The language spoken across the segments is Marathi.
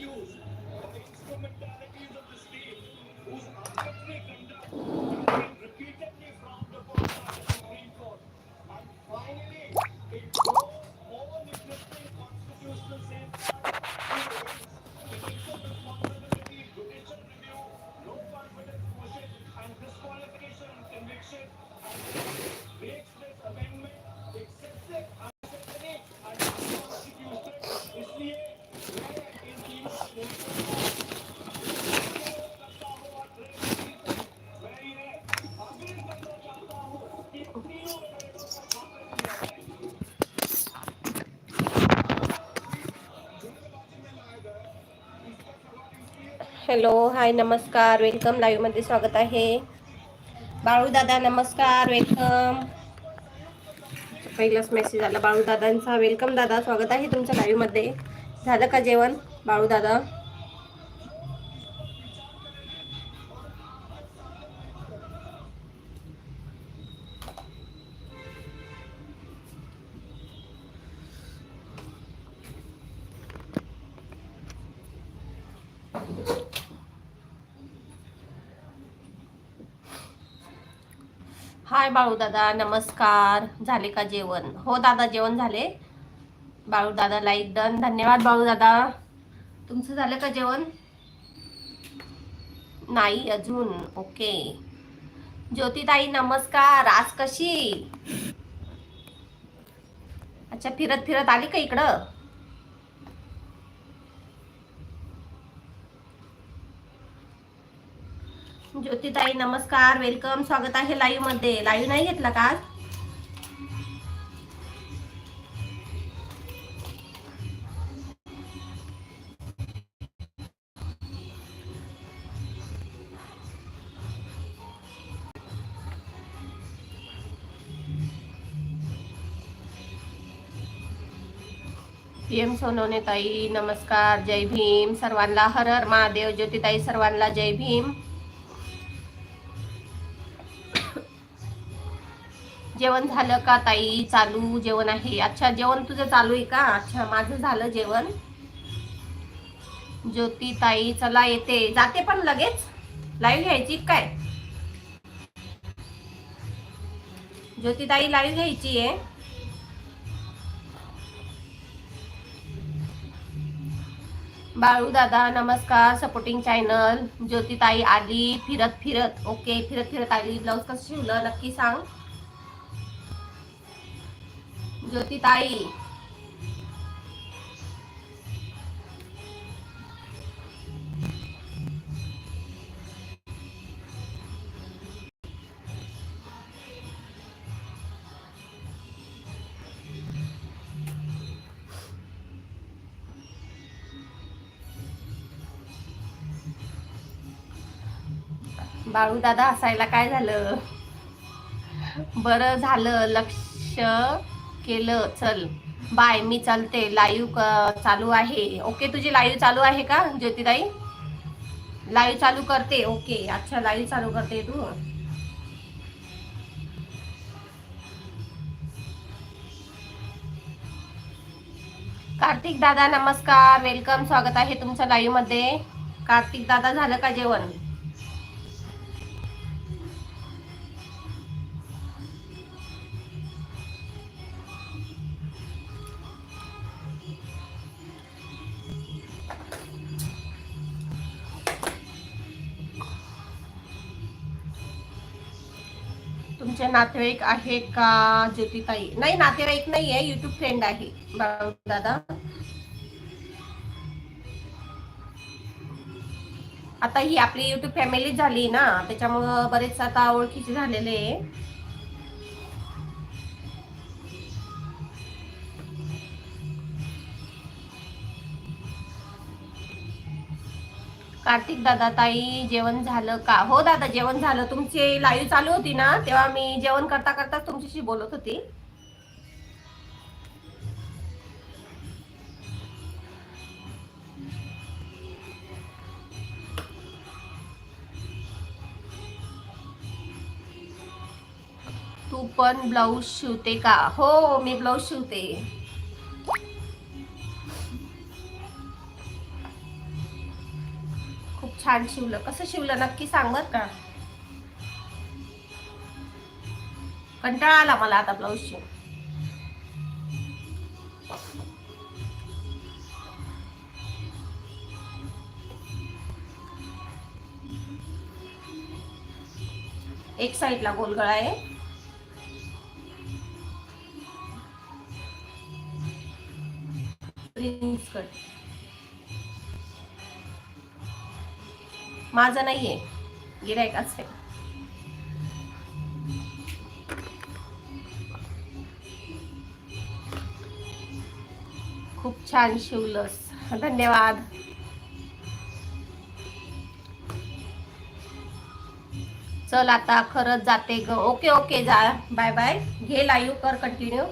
misuse of the instrumentalities of the state hello hi नमस्कार. वेलकम लाईव्हमध्ये स्वागत आहे. बाळू दादा नमस्कार. वेलकम पहिलाच मेसेज आला बाळू दादांचा वेलकम दादा स्वागत आहे तुमच्या लाईव्हमध्ये. झालं का जेवण बाळू बाळू दादा नमस्कार. झाले का जेवण? हो दादा जेवण झाले. बाळू दादा लाईक डन धन्यवाद बाळू दादा. तुमचं झालं का जेवण? नाही अजून. ओके. ज्योतिताई नमस्कार. आज कशी? अच्छा फिरत फिरत आली का इकडं? ज्योतिताई नमस्कार वेलकम स्वागत आहे लाईव्हमध्ये. लाईव्ह नाही घेतला का एम सोनवणे ताई नमस्कार जय भीम. सर्वांना हर हर महादेव. ज्योतिताई सर्वांना जय भीम. जेवण झालं का ताई? चालू जेवण आहे. अच्छा जेवण तुझं चालू आहे का? अच्छा माझं झालं जेवण. ज्योती ताई चला येते. जाते पण लगेच? लाईव्ह घ्यायची काय? ज्योती ताई लाईव्ह घ्यायची आहे. बाळू दादा नमस्कार. सपोर्टिंग चॅनल ज्योती ताई आली. फिरत फिरत. ओके फिरत फिरत आली. ब्लाऊज कसं शिवलं? नक्की सांग. ज्योतिताई. बाळू दादा हसायला काय झालं? बरं झालं लक्ष. केलं चल. बाय मी चालते. लाईव्ह चालू आहे. ओके तुझी लाईव्ह चालू आहे का ज्योतिताई? लाईव्ह चालू करते. ओके अच्छा लाईव्ह चालू करते तू. कार्तिक दादा नमस्कार. वेलकम स्वागत आहे तुमचं लाईव्हमध्ये कार्तिक दादा झालं का जेवण? तुमचे नातेवाईक आहे का ज्योतिताई? नाही नातेवाईक नाही आहे युट्यूब फ्रेंड आहे दादा. आता ही आपली युट्यूब फॅमिली झाली ना त्याच्यामुळं बरेच आता ओळखीचे झालेले आहे. कार्तिक दादा ताई जेवण झालं का? हो दादा जेवण झालं. तुमची लाईव्ह चालू होती ना तेव्हा मी जेवण करता करता तुमच्याशी बोलत होती. तू पण ब्लाऊज शिवते का? हो मी ब्लाऊज शिवते. छान शिवलं. कसं शिवलं नक्की सांग बर का? कंटाळा आला मला आता ब्लाऊज शिव एक साईडला गोलगळा आहे. माझं नाहीये. गिरायकाच आहे खूप छान शिवलस. धन्यवाद. चल आता खरंच जाते ग. ओके ओके जा. Bye bye. घे लाईव्ह कर कंटिन्यू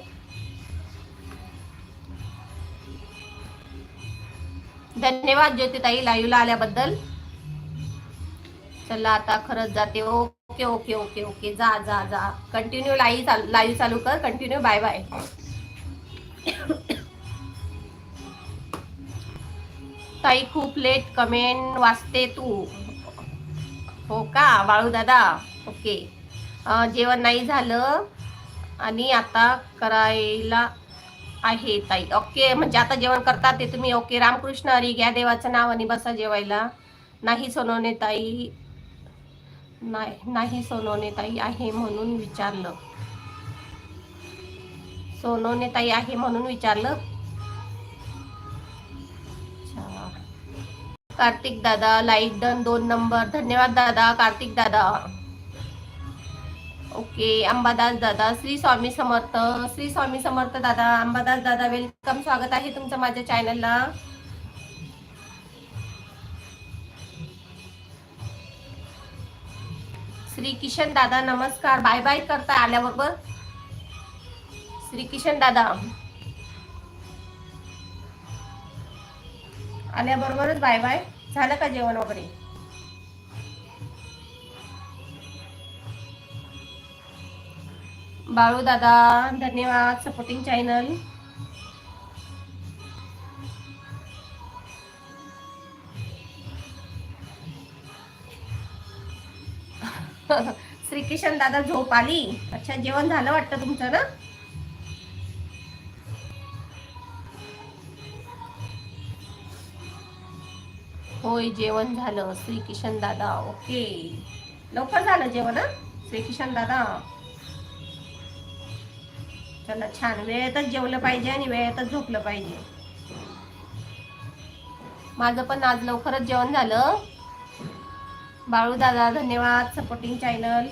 धन्यवाद ज्योतिताई लाईव्हला आल्याबद्दल. चला आता खरंच जाते. Okay okay okay okay. जा जा जा. कंटिन्यू लाईव्ह चालू लाईव्ह चालू कर. कंटिन्यू बाय बाय ताई खूप लेट कमेंट वाचते तू. हो का? बाळू दादा? ओके. जेवण नाही झालं. आणि आता करायला आहे ताई. ओके म्हणजे आता जेवण करतात ते तुम्ही. ओके रामकृष्ण हरी घ्या देवाचं नाव आणि बसा जेवायला. नाही सोनवणे ताई. नाही नाही सोनवणे ताई आहे म्हणून विचारलं. सोनवणे ताई आहे म्हणून विचारलं. कार्तिक दादा लाईक डन दोन नंबर. धन्यवाद दादा कार्तिक दादा. ओके अंबादास दादा श्री स्वामी समर्थ. श्री स्वामी समर्थ दादा अंबादास दादा वेलकम स्वागत आहे तुमचं माझ्या चॅनलला श्री किशन दादा नमस्कार. बाय बाय करता आल्याबरोबर. श्री किशन दादा. आल्याबरोबरच बाय बाय. झालं का जेवण वगैरे? बाळू दादा धन्यवाद. सपोर्टिंग चॅनल श्रीकिशन दादा झोप आली. अच्छा जेवण झालं वाटतं तुमचं ना? होय जेवण झालं. श्रीकिशन दादा ओके. लवकर झालं जेवण हा? श्रीकिशन दादा. चला छान. वेळेतच जेवलं पाहिजे आणि वेळेतच झोपलं पाहिजे. माझं पण आज लवकरच जेवण झालं. बाळू दादा धन्यवाद. सपोर्टिंग चॅनल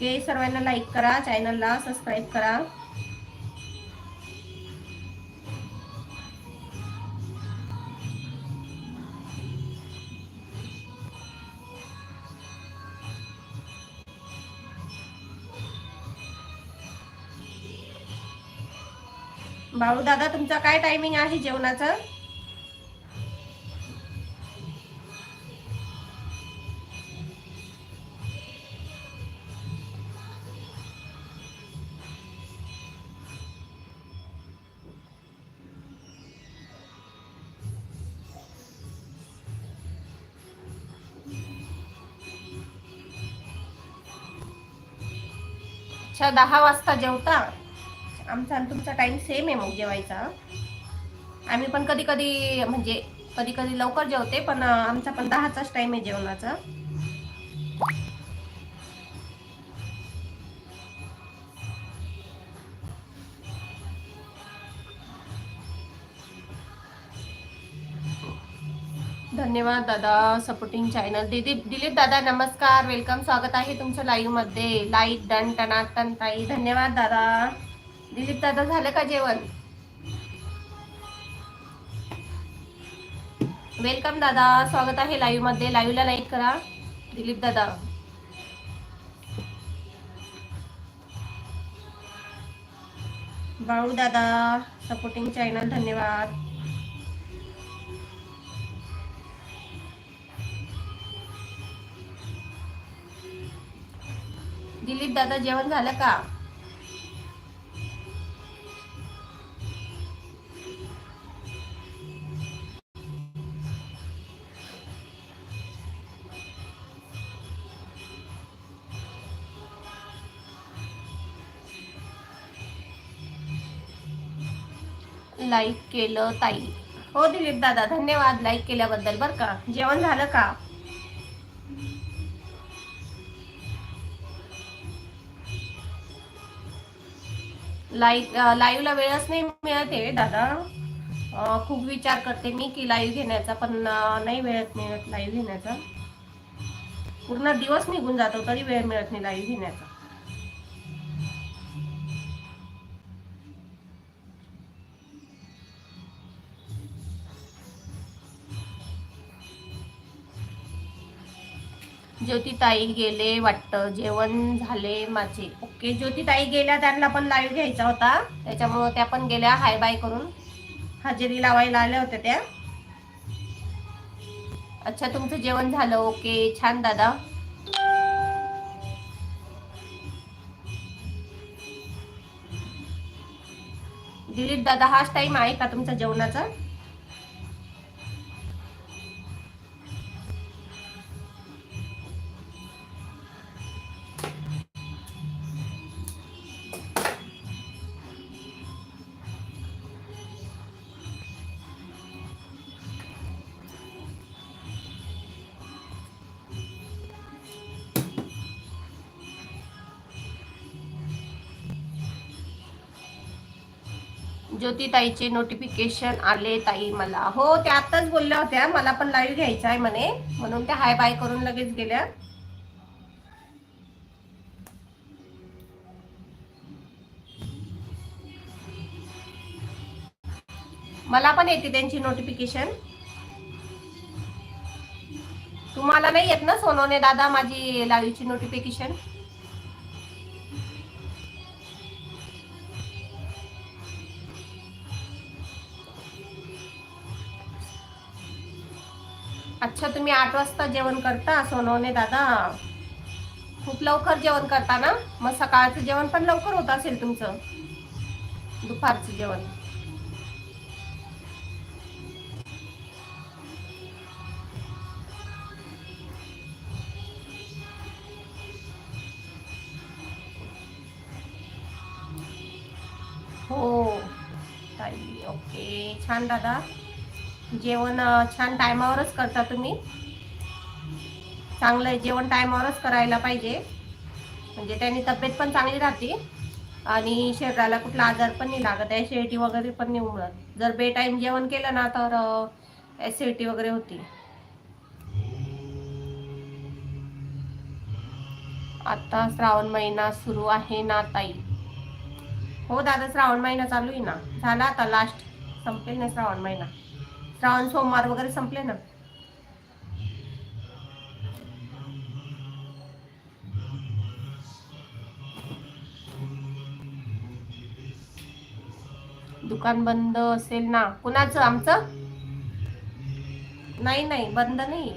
ओके सर्वांना लाईक करा चॅनलला सबस्क्राईब करा. भाऊ दादा तुमचा काय टायमिंग आहे जेवणाचं? अच्छा दहा वाजता जेवता? आमचा आणि तुमचा टाईम सेम आहे मग जेवायचा. आम्ही पण कधी कधी म्हणजे कधी कधी लवकर जेवते पण आमचा पण दहाचाच टाईम आहे जेवणाचा. धन्यवाद दादा सपोर्टिंग चॅनल दिलीप दिलीप दादा नमस्कार वेलकम स्वागत आहे तुमचं लाईव्हमध्ये लाईक डन टनाटन ताई. धन्यवाद दादा. दिलीप दादा झालं का जेवण? वेलकम दादा स्वागत आहे लाईव्हमध्ये. लाईव्हला लाईक करा दिलीप दादा. बाळू दादा सपोर्टिंग चॅनल धन्यवाद. दिलीप दादा जेवण झालं का? लाईक केलं ताई. हो दिलीप दादा धन्यवाद लाईक केल्याबद्दल. बर का? जेवण झालं का? लाईव लाईव्हला वेळच नाही मिळते दादा. खूप विचार करते मी की लाईव्ह घेण्याचा पण नाही वेळत मिळत लाईव्ह घेण्याचा. पूर्ण दिवस निघून जातो तरी वेळ मिळत नाही लाईव्ह घेण्याचा. ज्योतिताई गेले वाटतं जेवण झाले माझे. ओके ज्योतिताई गेल्या त्यांना पण लाईव्ह घ्यायचा होता. त्याच्यामुळं त्या पण गेल्या. हाय बाय करून. हजेरी लावायला आल्या होत्या त्या. अच्छा तुमचं जेवण झालं. ओके छान दादा. दिलीप दादा हाच टाइम आहे का तुमचा जेवणाचा? ज्योतिताईचे नोटिफिकेशन आले ताई मला. हो त्या आताच बोलल्या होत्या. मला पण लाईव्ह घ्यायचा आहे म्हणे. म्हणून त्या हाय बाय करून लगेच गेल्या. मला पण येते त्यांची नोटिफिकेशन तुम्हाला नाही येत ना सोनोने दादा माझी लाईव्हची नोटिफिकेशन अच्छा तुम्ही आठ वाजता जेवण करता सोनवणे दादा. खूप लवकर जेवण करता ना? मग सकाळचं जेवण पण लवकर होत असेल तुमचं. दुपारचं जेवण. हो. ताई ओके. छान दादा. जेवण छान टायमावरच करता तुम्ही. चांगलं आहे जेवण टायमावरच करायला पाहिजे. म्हणजे त्याने तब्येत पण चांगली राहते. आणि शरीराला कुठला आजार पण नाही लागत ॲसिडिटी वगैरे पण नाही उमळत. जर बे टाईम जेवण केलं ना तर ॲसिडिटी वगैरे होती. आता श्रावण महिना सुरू आहे ना ताई. हो दादा श्रावण महिना चालू आहे ना. झाला आता लास्ट संपेल ना श्रावण महिना. श्रावण सोमवार वगैरे संपले ना? दुकान बंद असेल ना? कुणाचं? आमचं? नाही नाही बंद नाही.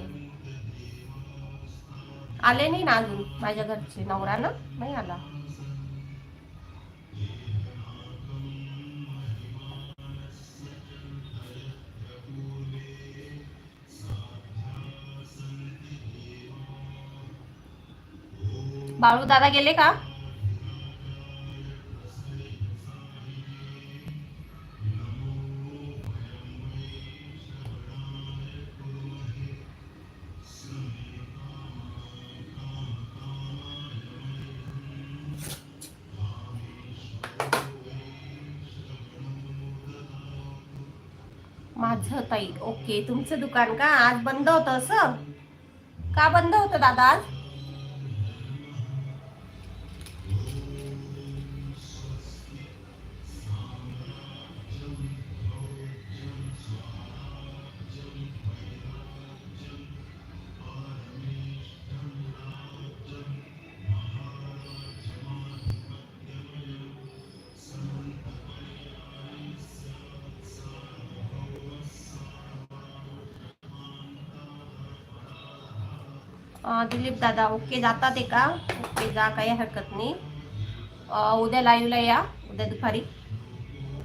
आले नाही ना अजून? माझ्या घरचे नवरा ना? नाही आला. बाळू दादा गेले का? माझं ताई ओके. तुमचं दुकान का? आज बंद होतं असं? का बंद होतं दादा आज? दिलीप दादा ओके जातात आहे का ओके जा काही हरकत नाही. उद्या लाईव्हला या उद्या दुपारी.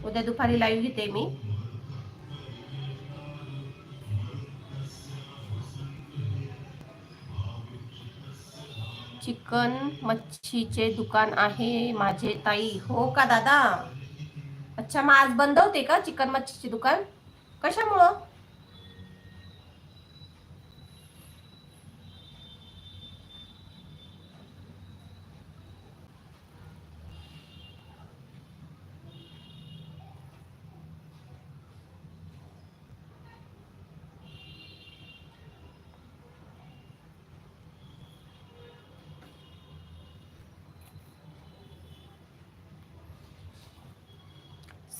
उद्या दुपारी लाईव्ह घेते मी. चिकन मच्छीचे दुकान आहे माझे ताई. हो का दादा? अच्छा मग आज बंद होते का चिकन मच्छीचे दुकान? कशामुळं?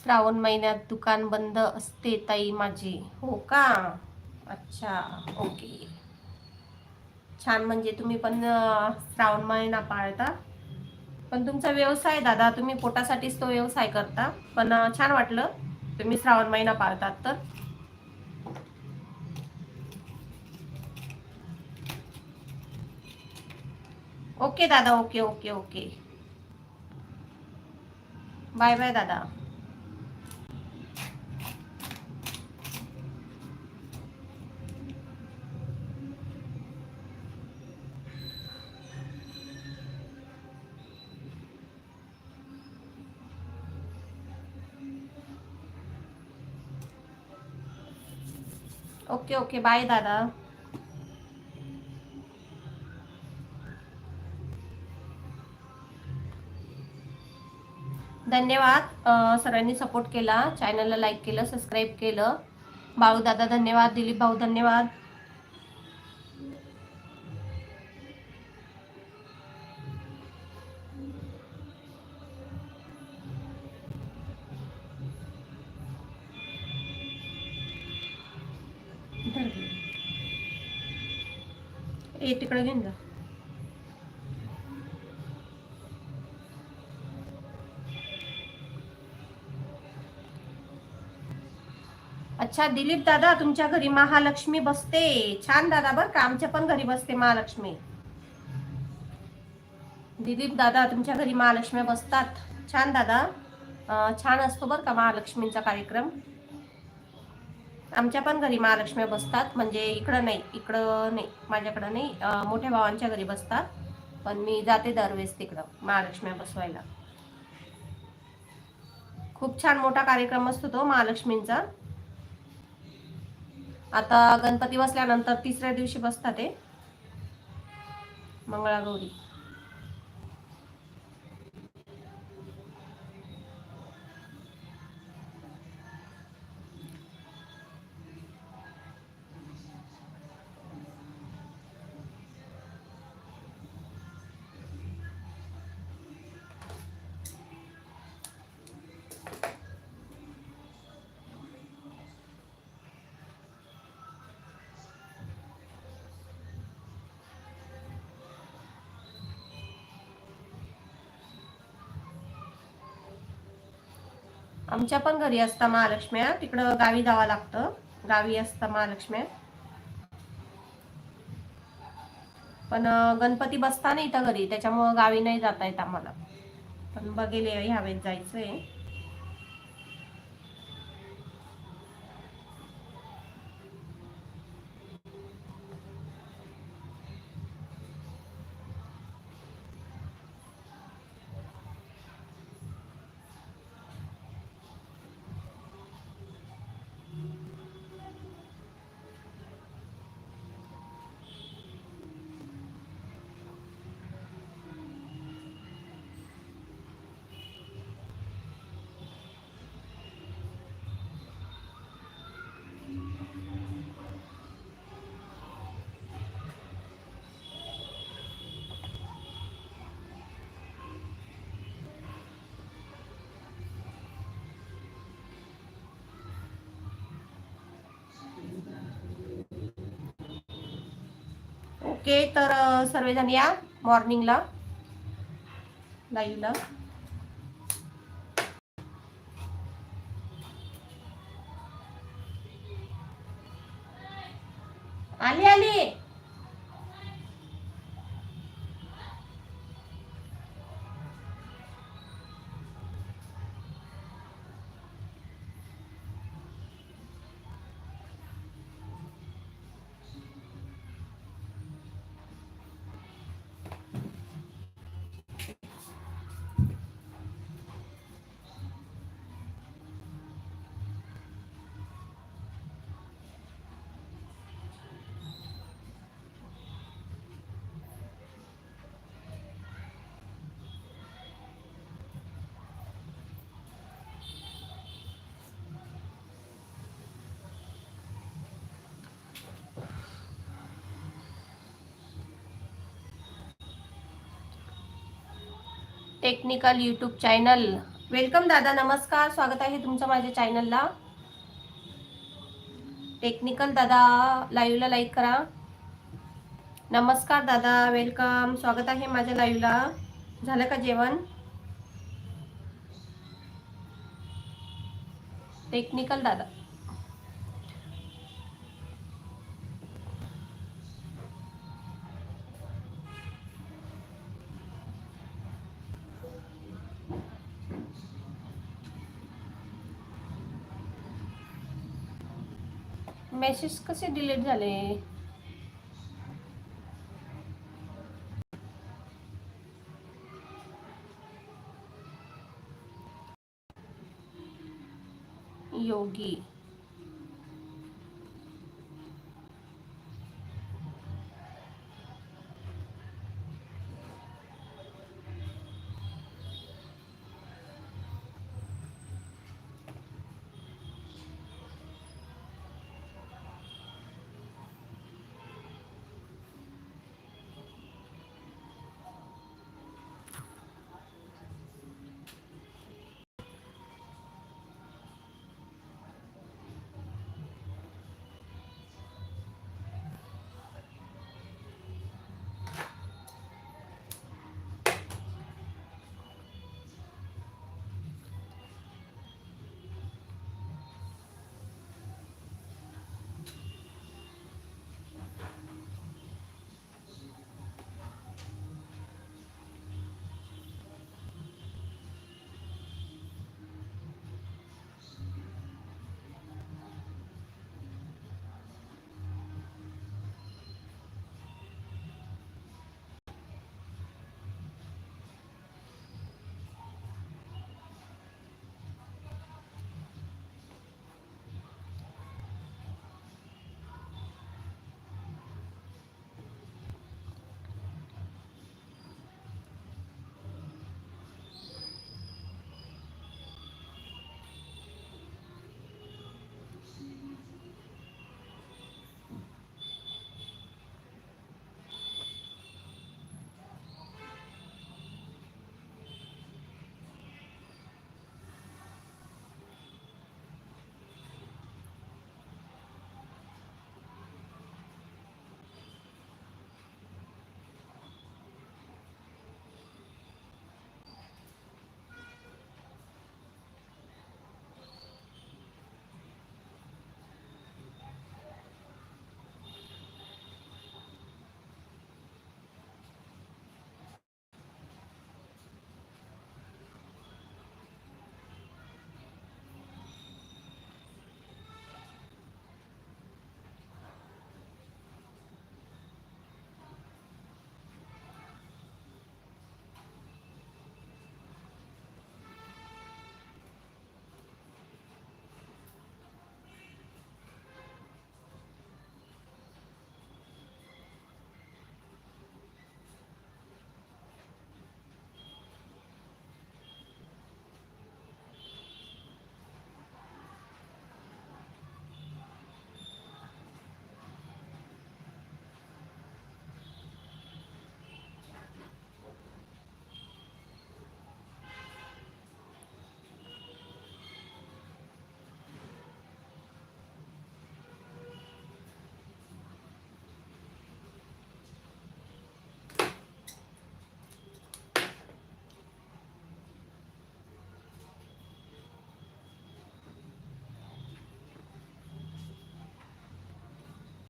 श्रावण महिन्यात दुकान बंद असते ताई माझी. हो का? अच्छा ओके. छान म्हणजे तुम्ही पण श्रावण महिना पाळता. पण तुमचा व्यवसाय दादा तुम्ही पोटासाठीच तो व्यवसाय करता. पण छान वाटलं तुम्ही श्रावण महिना पाळतात तर. ओके दादा okay okay okay. Bye bye दादा. Okay okay. बाय दादा. धन्यवाद सर्वांनी सपोर्ट केला. चॅनलला लाईक केलं सबस्क्राईब केलं. बाळू दादा धन्यवाद. दिलीप भाऊ धन्यवाद. ए तिकडे घेऊन जा. अच्छा दिलीप दादा तुमच्या घरी महालक्ष्मी बसते. छान दादा बर का आमच्या पण घरी बसते महालक्ष्मी. दिलीप दादा तुमच्या घरी महालक्ष्मी बसतात. छान दादा. छान असतो बर का महालक्ष्मींचा कार्यक्रम. आमच्या पण घरी महालक्ष्मी बसतात. म्हणजे इकडं नाही इकडं नाही माझ्याकडं नाही. मोठ्या भावांच्या घरी बसतात. पण मी जाते दरवेळेस तिकडं महालक्ष्मी बसवायला. खूप छान मोठा कार्यक्रम असतो तो महालक्ष्मींचा. आता गणपती बसल्यानंतर तिसऱ्या दिवशी बसतात ते. मंगळागौरी. आमच्या पण घरी असता महालक्ष्म्या. तिकडं गावी जावं लागतं. गावी असता महालक्ष्म्या. पण गणपती बसता नाही इथं घरी. त्याच्यामुळं गावी नाही जाता येत आम्हाला. पण बघेल ह्यावेळेस जायचंय. ओके तर सर्वजण या मॉर्निंगला लाईव्हला टेक्निकल यूट्यूब चॅनल वेलकम दादा नमस्कार. स्वागत आहे तुमचं माझ्या चॅनलला टेक्निकल दादा लाईव्हला लाईक करा. नमस्कार दादा वेलकम स्वागत आहे माझ्या लाईव्हला झालं का जेवण? टेक्निकल दादा. मेसेज कसे डिलीट झाले? योगी.